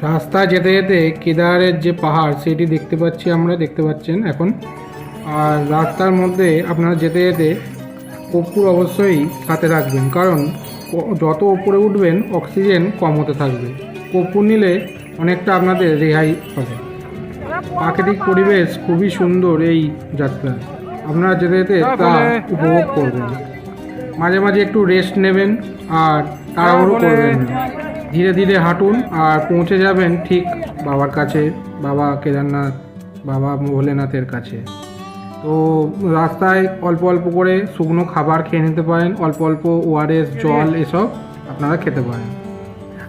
রাস্তায় যেতে যেতে কেদারের যে পাহাড় সেটি দেখতে পাচ্ছি আমরা দেখতে পাচ্ছেন এখন। আর রাস্তার মধ্যে আপনারা যেতে যেতে কর্পূর অবশ্যই সাথে রাখবেন কারণ যত উপরে উঠবেন অক্সিজেন কম হতে থাকবে। কর্পূর নিলে অনেকটা আপনাদের রেহাই হবে। প্রাকৃতিক পরিবেশ খুবই সুন্দর এই যাত্রা। আপনারা যেতে যেতে তা উপভোগ করবেন। মাঝে মাঝে একটু রেস্ট নেবেন আর তাড়াহুড়ো করবেন না। ধীরে ধীরে হাঁটুন আর পৌঁছে যাবেন ঠিক বাবার কাছে, বাবা কেদারনাথ, বাবা ভোলেনাথের কাছে। তো রাস্তায় অল্প অল্প করে শুকনো খাবার খেয়ে নিতে পারেন, অল্প অল্প ওআরএস জল এসব আপনারা খেতে পারেন।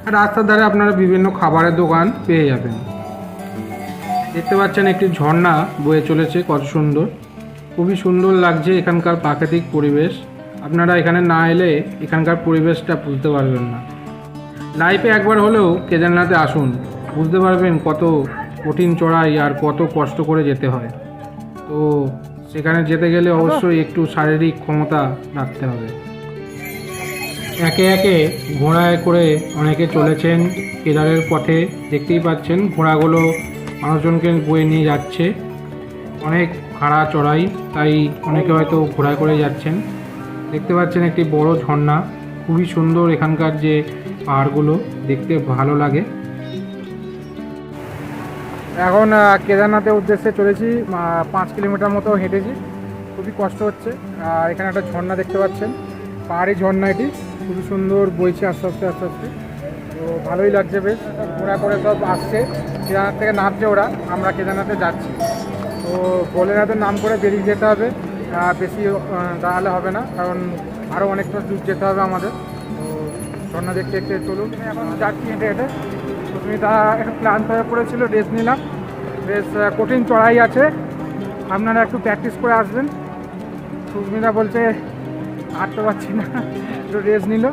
আর রাস্তার ধারে আপনারা বিভিন্ন খাবারের দোকান পেয়ে যাবেন। দেখতে পাচ্ছেন একটি ঝর্ণা বয়ে চলেছে, কত সুন্দর। খুবই সুন্দর লাগছে এখানকার প্রাকৃতিক পরিবেশ। আপনারা এখানে না এলে এখানকার পরিবেশটা বুঝতে পারবেন না। লাইফে একবার হলেও কেদারনাথে আসুন। বুঝতে পারবেন কত কঠিন চড়াই আর কত কষ্ট করে যেতে হয়। তো সেখানে যেতে গেলে অবশ্যই একটু শারীরিক ক্ষমতা রাখতে হবে। একে একে ঘোড়ায় করে অনেকে চলেছেন। কেদারের পথে দেখতেই পাচ্ছেন ঘোড়াগুলো মানুষজনকে বয়ে নিয়ে যাচ্ছে। অনেক খাড়া চড়াই তাই অনেকে হয়তো ঘোড়ায় করে যাচ্ছেন। দেখতে পাচ্ছেন একটি বড় ঝর্ণা। খুবই সুন্দর এখানকার যে পাহাড়গুলো দেখতে ভালো লাগে। এখন কেদারনাথের উদ্দেশ্যে চলেছি পাঁচ কিলোমিটার মতো হেঁটেছি। খুবই কষ্ট হচ্ছে, আর এখানে একটা ঝর্ণা দেখতে পাচ্ছেন। পাহাড়ি ঝর্ণা এটি, খুবই সুন্দর বইছে আস্তে আস্তে আস্তে আস্তে। তো ভালোই লাগছে বেশ ঘোরা করে সব আসছে। কেদারনাথ থেকে নামছে ওরা, আমরা কেদারনাথে যাচ্ছি। তো ভোলেনাথের নাম করে বেরিয়ে যেতে হবে বেশি দাঁড়ালে হবে না, কারণ আরও অনেকটা দূর যেতে হবে আমাদের। ঝর্ণা দেখতে দেখতে চলুন। এখন যাচ্ছি হেঁটে হেঁটে। সুস্মিতা একটু ক্লান্ত হয়ে পড়েছিল রেস্ট নিলাম। বেশ কঠিন চড়াই আছে। আপনারা একটু প্র্যাকটিস করে আসবেন। সুস্মিতা বলছে হাঁটতে পারছি না, একটু রেস্ট নিল।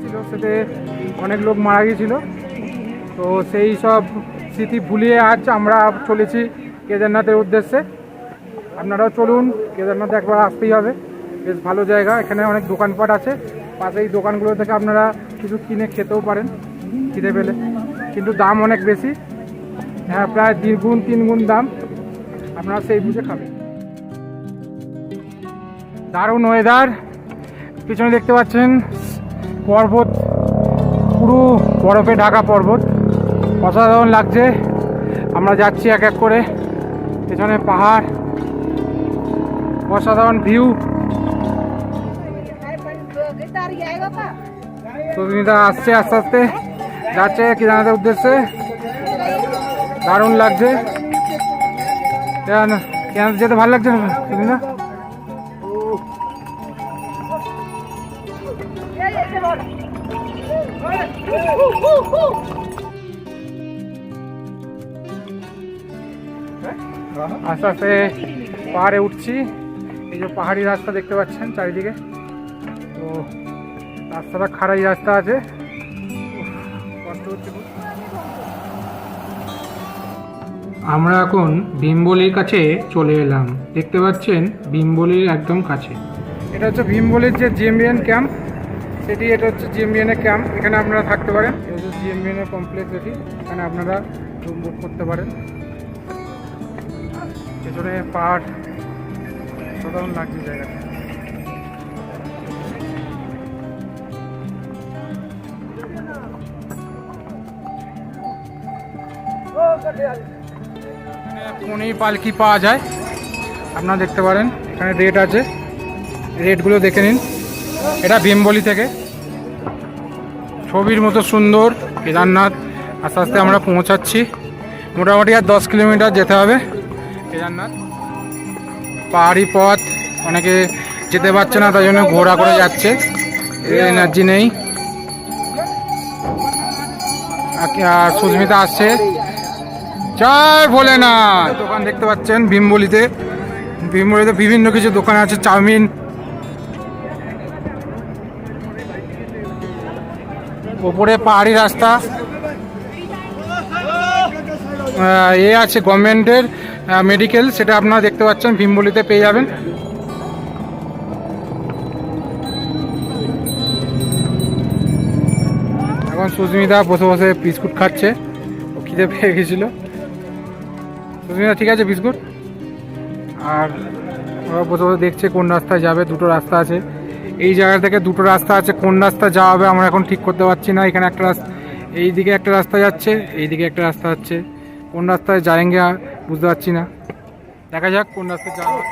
ছিল সেতে অনেক লোক মারা গিয়েছিল। তো সেই সব স্মৃতি ভুলিয়ে আজ আমরা চলেছি কেদারনাথের উদ্দেশ্যে। আপনারাও চলুন, কেদারনাথে একবার আসতেই হবে। বেশ ভালো জায়গা। এখানে অনেক দোকানপাট আছে। পাশে এই দোকানগুলো থেকে আপনারা কিছু কিনে খেতেও পারেন, খিদে পেলে। কিন্তু দাম অনেক বেশি। হ্যাঁ প্রায় দ্বিগুণ তিনগুণ দাম। আপনারা সেই বুঝে খাবেন। দারুণ ওয়েদার পিছনে দেখতে পাচ্ছেন পর্বত। পুরো বরফে ঢাকা পর্বত। অসাধারণ লাগছে। আমরা যাচ্ছি এক এক করে। পেছনে পাহাড়। অসাধারণ ভিউ সুস্মিতা আসছে আস্তে আস্তে, যাচ্ছে কেদারনাথের উদ্দেশ্যে। দারুণ লাগছে। কেন যেতে ভালো লাগছে না? আস্তে আস্তে পাহাড়ে উঠছি। এই যে পাহাড়ি রাস্তা দেখতে পাচ্ছেন চারিদিকে। রাস্তাটা খারাই রাস্তা আছে। হচ্ছে। আমরা এখন ভীমবলির কাছে চলে এলাম। দেখতে পাচ্ছেন ভীমবলির একদম কাছে। এটা হচ্ছে ভীমবলির যে জিএমবিএন ক্যাম্প সেটি এটা হচ্ছে জিএমবিএনের ক্যাম্প। এখানে আপনারা থাকতে পারেন। এই যে জিএমবিএনের কমপ্লেক্স এটি। এখানে আপনারা রুম বুক করতে পারেন। পেছনে পাহাড়। সাধারণ লাগছে জায়গাটা। পনেই পালকি পাওয়া যায়। আপনারা দেখতে পারেন, এখানে রেট আছে। রেটগুলো দেখে নিন। এটা ভীমবলি থেকে। ছবির মতো সুন্দর, কেদারনাথ। আস্তে আস্তে আমরা পৌঁছাচ্ছি। মোটামুটি আর দশ কিলোমিটার যেতে হবে কেদারনাথ। পাহাড়ি পথ, অনেকে যেতে পারছে না, তাই জন্য ঘোড়া করে যাচ্ছে। এনার্জি নেই। আর সুস্মিতা আসছে। জয় ভোলেনাথ। দোকান দেখতে পাচ্ছেন ভীমবলিতে। ভীমবলিতে বিভিন্ন কিছু দোকান আছে, চাউমিন। ওপরে পাহাড়ি রাস্তা। এ আছে গভর্নমেন্টের মেডিকেল, সেটা আপনারা দেখতে পাচ্ছেন, ভীমবলিতে পেয়ে যাবেন। এখন সুস্মিতা বসে বসে বিস্কুট খাচ্ছে। খিদে পেয়ে গেছিল। ঠিক আছে, বিস্কুট? আর ওরা বসে বসে দেখছে কোন রাস্তায় যাবে, দুটো রাস্তা আছে। এই জায়গা থেকে দুটো রাস্তা আছে, কোন রাস্তা যাওয়া হবে আমরা এখন ঠিক করতে পারছি না। এখানে একটা রাস্তা এই দিকে একটা রাস্তা যাচ্ছে এই দিকে একটা রাস্তা যাচ্ছে। কোন রাস্তায় যায়েঙ্গে বুঝতে পারছি না। দেখা যাক কোন রাস্তায় যাওয়া হয়।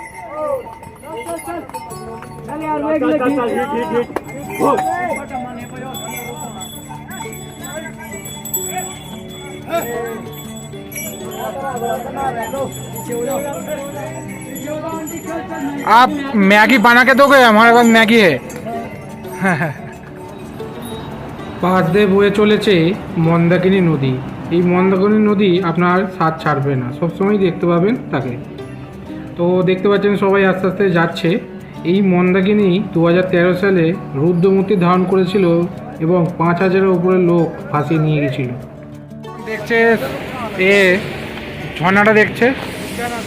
आप मैगी बना के दोगे हमारे पास मैगी है পাশ দিয়ে বয়ে চলেছে মন্দাকিনী নদী এই মন্দাকিনী নদী আপনার স্বাদ ছাড়বে না সবসময় দেখতে পাবেন তাকে তো দেখতে পাচ্ছেন সবাই আস্তে আস্তে যাচ্ছে এই মন্দাকিনী দু সালে রুদ্রমূর্তি ধারণ করেছিল এবং পাঁচ হাজারের উপরে লোক ভাসিয়ে নিয়ে গেছিল দেখছে এ ঝর্ণাটা দেখছে।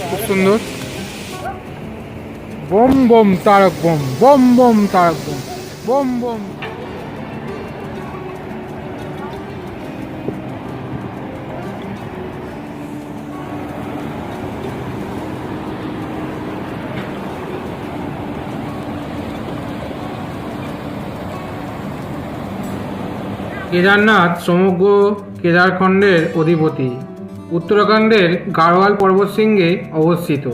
খুব সুন্দর। Bomb bomb Tarak bomb bomb bomb Tarak bomb bomb bomb. Kedarnath সমগ্র কেদারখণ্ডের অধিপতি। উত্তরাখণ্ডের গাড়োয়াল পর্বতশৃঙ্গে অবস্থিত।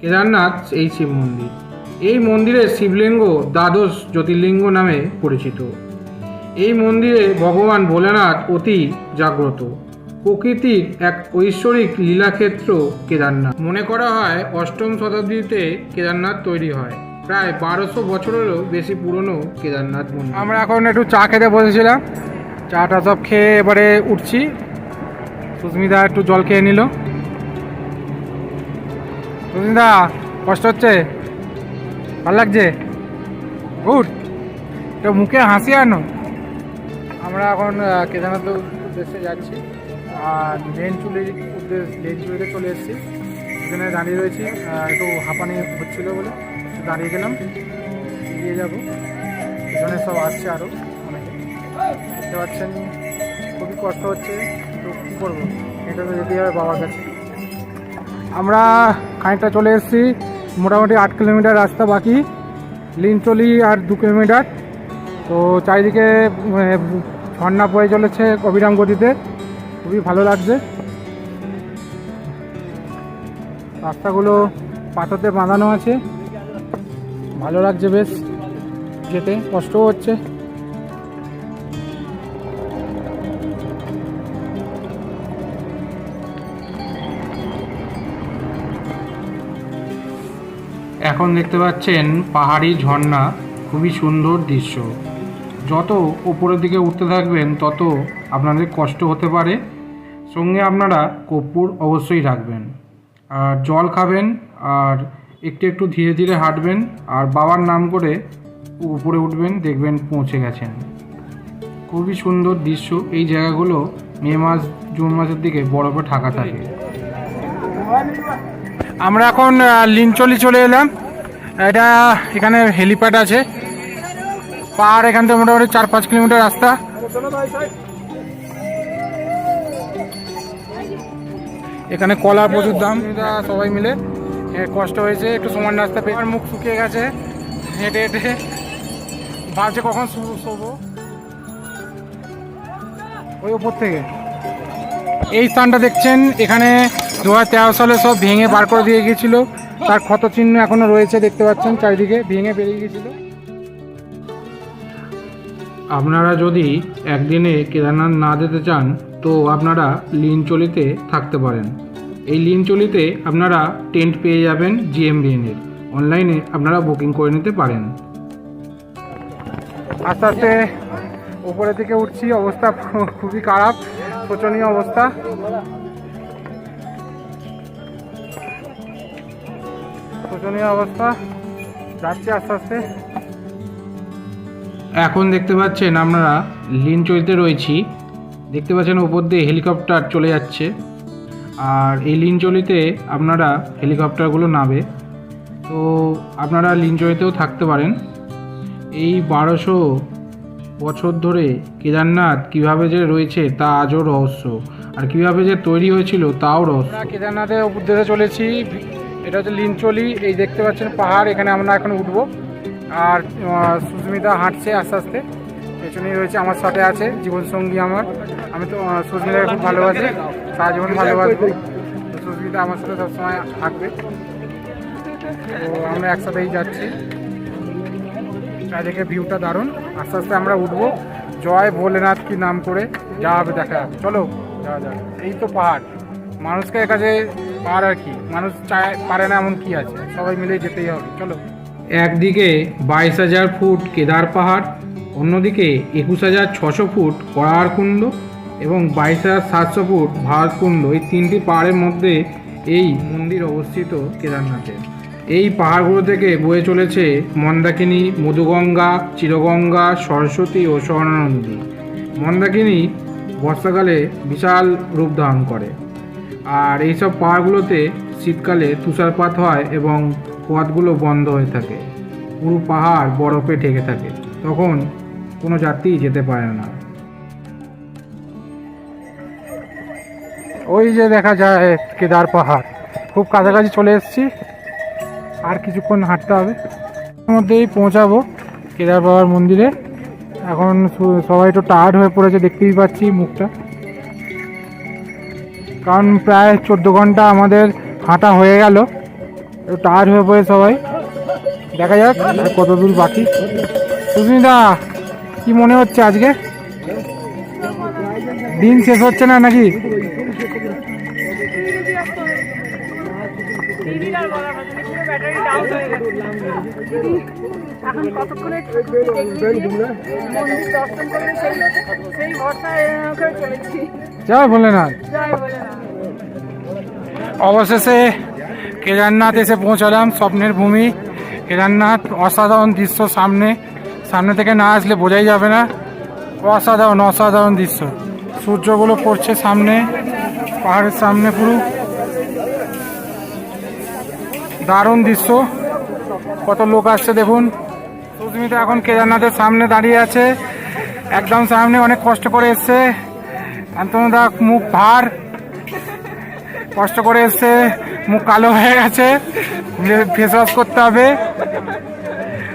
কেদারনাথ এই শিব মন্দির। এই মন্দিরের শিবলিঙ্গ দ্বাদশ জ্যোতির্লিঙ্গ নামে পরিচিত। এই মন্দিরে ভগবান ভোলেনাথ অতি জাগ্রত। প্রকৃতির এক ঐশ্বরিক লীলাক্ষেত্র কেদারনাথ। মনে করা হয় অষ্টম শতাব্দীতে কেদারনাথ তৈরি হয়। প্রায় বারোশো বছরেরও বেশি পুরনো কেদারনাথ মন্দির। আমরা এখন একটু চা খেতে বসেছিলাম। চাটা সব খেয়ে এবারে উঠছি। সুস্মিতা একটু জল খেয়ে নিল। সুস্মিতা, কষ্ট হচ্ছে? ভালো লাগছে? উঠ। এটা মুখে হাসি আনো। আমরা এখন কেদারনাথ উদ্দেশ্যে যাচ্ছি। আর লেন চুলির উদ্দেশ্য লেন চুলিতে চলে এসেছি। সেখানে দাঁড়িয়ে রয়েছি। একটু হাঁপানি হচ্ছিল বলে দাঁড়িয়ে গেলাম। দিয়ে যাব। এখানে সব আসছে আরও অনেকে। দেখতে পাচ্ছেন, খুবই কষ্ট হচ্ছে। আমরা খানিকটা চলে এসেছি, মোটামুটি আট কিলোমিটার রাস্তা বাকি লিনচলি আর দু কিলোমিটার। তো চারিদিকে ঝর্ণা পড়ে চলেছে অবিরাম গতিতে। খুবই ভালো লাগছে। রাস্তাগুলো পাথরতে বাঁধানো আছে। ভালো লাগছে বেশ, যেতে কষ্টও হচ্ছে। এখন দেখতে পাচ্ছেন পাহাড়ি ঝর্ণা, খুবই সুন্দর দৃশ্য। যত উপরের দিকে উঠতে থাকবেন, তত আপনাদের কষ্ট হতে পারে। সঙ্গে আপনারা কর্পূর অবশ্যই রাখবেন। আর জল খাবেন, আর একটু একটু ধীরে ধীরে হাঁটবেন, আর বাবার নাম করে উপরে উঠবেন, দেখবেন পৌঁছে গেছেন। খুবই সুন্দর দৃশ্য। এই জায়গাগুলো মে মাস, জুন মাসের দিকে বরফে ঢাকা থাকে। আমরা এখন লিনচলি চলে এলাম। এটা এখানে হেলিপ্যাড আছে। পাহাড় এখান থেকে মোটামুটি চার পাঁচ কিলোমিটার রাস্তা। এখানে কলার প্রচুর দাম, সবাই মিলে। কষ্ট হয়েছে, একটু সমান রাস্তা পেয়ে। মুখ শুকিয়ে গেছে, হেঁটে হেঁটে। ভাবছে কখন শোবো। ওই উপর থেকে। এই স্থানটা দেখছেন, এখানে দু হাজার তেরো সালে সব ভেঙে বার করে দিয়ে গিয়েছিল। তার ক্ষত চিহ্ন এখনও রয়েছে দেখতে পাচ্ছেন চারিদিকে ভেঙে বেরিয়ে গিয়েছিল আপনারা যদি একদিনে কেদারনাথ না যেতে চান তো আপনারা লিনচলিতে থাকতে পারেন। এই লিনচলিতে আপনারা টেন্ট পেয়ে যাবেন জিএমবিএনের অনলাইনে আপনারা বুকিং করে নিতে পারেন। আস্তে আস্তে উপরের দিকে উঠছি অবস্থা খুবই খারাপ শোচনীয় অবস্থা। শোচনীয় অবস্থা। যাচ্ছে আস্তে আস্তে। এখন দেখতে পাচ্ছেন আপনারা লিনচলিতে রয়েছি। দেখতে পাচ্ছেন উপর দিয়ে হেলিকপ্টার চলে যাচ্ছে। আর এই লিনচলিতে আপনারা হেলিকপ্টারগুলো নাবে তো আপনারা লিনচলিতেও থাকতে পারেন। এই বারোশো বছর ধরে কেদারনাথ কীভাবে যে রয়েছে তা আজও রহস্য। আর কীভাবে যে তৈরি হয়েছিল তাও রহস্য। কেদারনাথের উদ্দেশ্যে চলেছি। এটা হচ্ছে লিনচলি, এই দেখতে পাচ্ছেন পাহাড়, এখানে আমরা এখন উঠবো। আর সুস্মিতা হাঁটছে আস্তে আস্তে। পেছনেই রয়েছে, আমার সাথে আছে, জীবনসঙ্গী আমার। আমি তো সুস্মিতাকে খুব ভালোবাসি সারা জীবন ভালোবাসবো সুস্মিতা আমার সাথে সবসময় থাকবে। তো আমরা একসাথেই যাচ্ছি। চারিদিকে ভিউটা দারুণ। আস্তে আস্তে আমরা উঠবো। জয় ভোলেনাথ কি নাম করে, যা হবে দেখা চলো, যাওয়া যাক। এই তো পাহাড়। মানুষকে কাছে পার আর কি। মানুষ পারে না এমন কি আছে? সবাই মিলে যেতেই হবে, চলো। একদিকে বাইশ হাজার ফুট কেদার পাহাড়, অন্যদিকে একুশ হাজার ছশো ফুট করার কুণ্ড এবং বাইশ হাজার সাতশো ফুট ভারতকুণ্ড এই তিনটি পাহাড়ের মধ্যে এই মন্দির অবস্থিত কেদারনাথে। এই পাহাড়গুলো থেকে বয়ে চলেছে মন্দাকিনী, মধুগঙ্গা, চিরগঙ্গা, সরস্বতী ও স্বর্ণা নদী মন্দাকিনী বর্ষাকালে বিশাল রূপ ধারণ করে। আর এইসব পাহাড়গুলোতে শীতকালে তুষারপাত হয় এবং পথগুলো বন্ধ হয়ে থাকে। পুরো পাহাড় বরফে ঢেকে থাকে। তখন কোনো যাত্রী যেতে পারে না। ওই যে দেখা যায় কেদার পাহাড়। খুব কাছাকাছি চলে এসেছি। আর কিছুক্ষণ হাঁটতে হবে। মধ্যেই পৌঁছাবো কেদার বাবার মন্দিরে। এখন সবাই একটু টায়ার্ড হয়ে পড়েছে, দেখতেই পাচ্ছি মুখটা। কারণ প্রায় চোদ্দ ঘণ্টা আমাদের হাঁটা হয়ে গেল। টায়ার হয়ে পড়ে সবাই। দেখা যাক কত দূর বাকি। সুস্মিতা, কি মনে হচ্ছে আজকে? দিন শেষ হচ্ছে না নাকি? এখন কতক্ষণে ঠাকুরকে দেখবি মন্দির দর্শন করলে সেই সেই ভরসায় চলেছি। জয় ভোলেনাথ। জয় অবশেষে কেদারনাথ এসে পৌঁছালাম স্বপ্নের ভূমি। কেদারনাথ অসাধারণ দৃশ্য সামনে। সামনে থেকে না আসলে বোঝাই যাবে না। অসাধারণ অসাধারণ দৃশ্য। সূর্যগুলো পড়ছে সামনে পাহাড়ের সামনে পুরো। দারুণ দৃশ্য। কত লোক আসছে দেখুন। সুস্মিতা এখন কেদারনাথের সামনে দাঁড়িয়ে আছে। একদম সামনে অনেক কষ্ট করে এসছে। আন্তনদা মুখ ভার। কষ্ট করে এসছে। মুখ কালো হয়ে গেছে। ফেস ওয়াশ করতে হবে।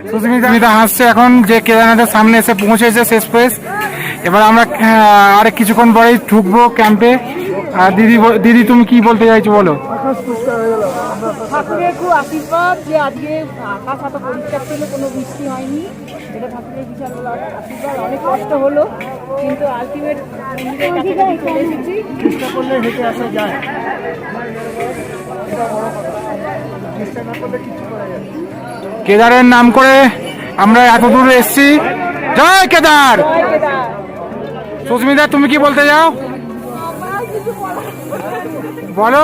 সুস্মিতা হাসছে এখন যে কেদারনাথের সামনে এসে পৌঁছেছে শেষ পেস এবার আমরা আরেক কিছুক্ষণ পরেই ঢুকবো ক্যাম্পে আর দিদি দিদি তুমি কি বলতে চাইছো বলো? ঠাকুরের খুব আশীর্বাদ যে আজকে আকাশ এত পরিষ্কার ছিল কোনো বৃষ্টি হয়নি। এটা ঠাকুরের বিশাল আশীর্বাদ। অনেক কষ্ট হলো কিন্তু আলটিমেট চলে এসেছি। চেষ্টা করলে হেঁটে আসা যায়। কেদারের নাম করে আমরা এত দূর এসেছি। জয় কেদার! জয় কেদার। সুস্মিতা তুমি কি বলতে যাও বলো এই আসতে পেরেছি এটাই একটা বড় শান্তি এবার বাবার কাছে কি একটা নখ করে দেবো দিয়ে দেবো এবার দেখি চলো।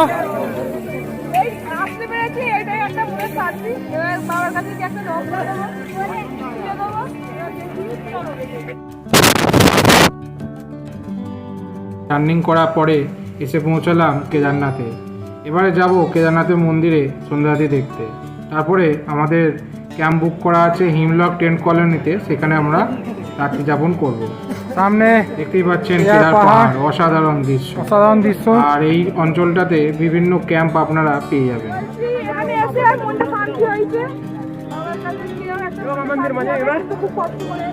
রানিং করার পরে এসে পৌঁছালাম কেদারনাথে। এবারে যাব কেদারনাথের মন্দিরে সন্ধ্যাদি দেখতে। তারপরে আমাদের ক্যাম্প বুক করা আছে হিমলক টেন্ট কলোনিতে সেখানে আমরা রাত্রি যাপন করব। সামনে দেখতেই পাচ্ছেন কেদার পাহাড় অসাধারণ দৃশ্য। অসাধারণ দৃশ্য। আর এই অঞ্চলটাতে বিভিন্ন ক্যাম্প আপনারা পেয়ে যাবেন। খুব কষ্ট করে